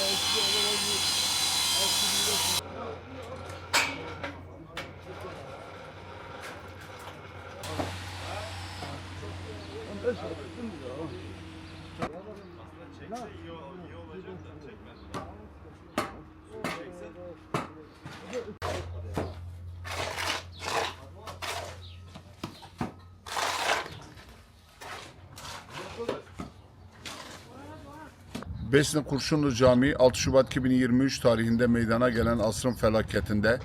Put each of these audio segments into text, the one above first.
Aslında çekse iyi, iyi olacak da çekmez. Besni Kurşunlu Camii 6 Şubat 2023 tarihinde meydana gelen asrın felaketinde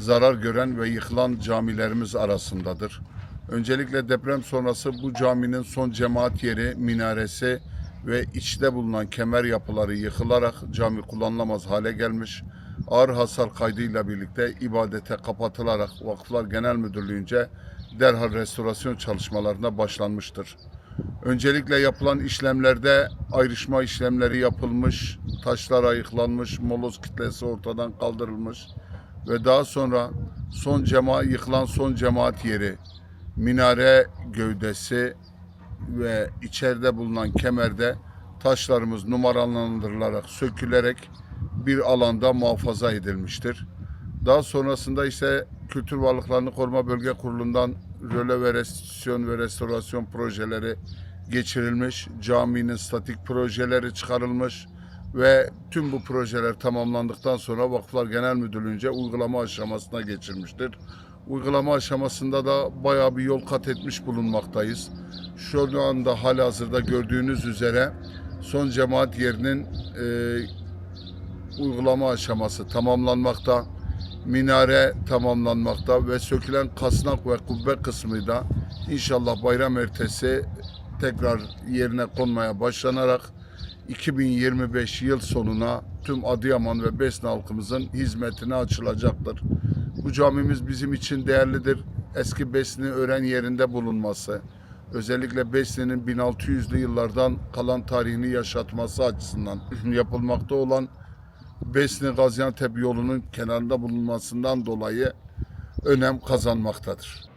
zarar gören ve yıkılan camilerimiz arasındadır. Öncelikle deprem sonrası bu caminin son cemaat yeri, minaresi ve içte bulunan kemer yapıları yıkılarak cami kullanılamaz hale gelmiş. Ağır hasar kaydıyla birlikte ibadete kapatılarak Vakıflar Genel Müdürlüğü'nce derhal restorasyon çalışmalarına başlanmıştır. Öncelikle yapılan işlemlerde ayrışma işlemleri yapılmış, taşlar ayıklanmış, moloz kitlesi ortadan kaldırılmış ve daha sonra son cema yıkılan son cemaat yeri, minare gövdesi ve içeride bulunan kemerde taşlarımız numaralandırılarak sökülerek bir alanda muhafaza edilmiştir. Daha sonrasında ise Kültür Varlıklarını Koruma Bölge Kurulu'ndan röle ve restitüsyon ve restorasyon projeleri geçirilmiş, caminin statik projeleri çıkarılmış ve tüm bu projeler tamamlandıktan sonra Vakıflar Genel Müdürlüğü'nce uygulama aşamasına geçilmiştir. Uygulama aşamasında da bayağı bir yol kat etmiş bulunmaktayız. Şu anda halihazırda gördüğünüz üzere son cemaat yerinin e, uygulama aşaması tamamlanmakta. Minare tamamlanmakta ve sökülen kasnak ve kubbe kısmı da inşallah bayram ertesi tekrar yerine konmaya başlanarak 2025 yıl sonuna tüm Adıyaman ve Besna halkımızın hizmetine açılacaktır. Bu camimiz bizim için değerlidir. Eski Besni öğren yerinde bulunması, özellikle Besni'nin 1600'lü yıllardan kalan tarihini yaşatması açısından yapılmakta olan Besni Gaziantep yolunun kenarında bulunmasından dolayı önem kazanmaktadır.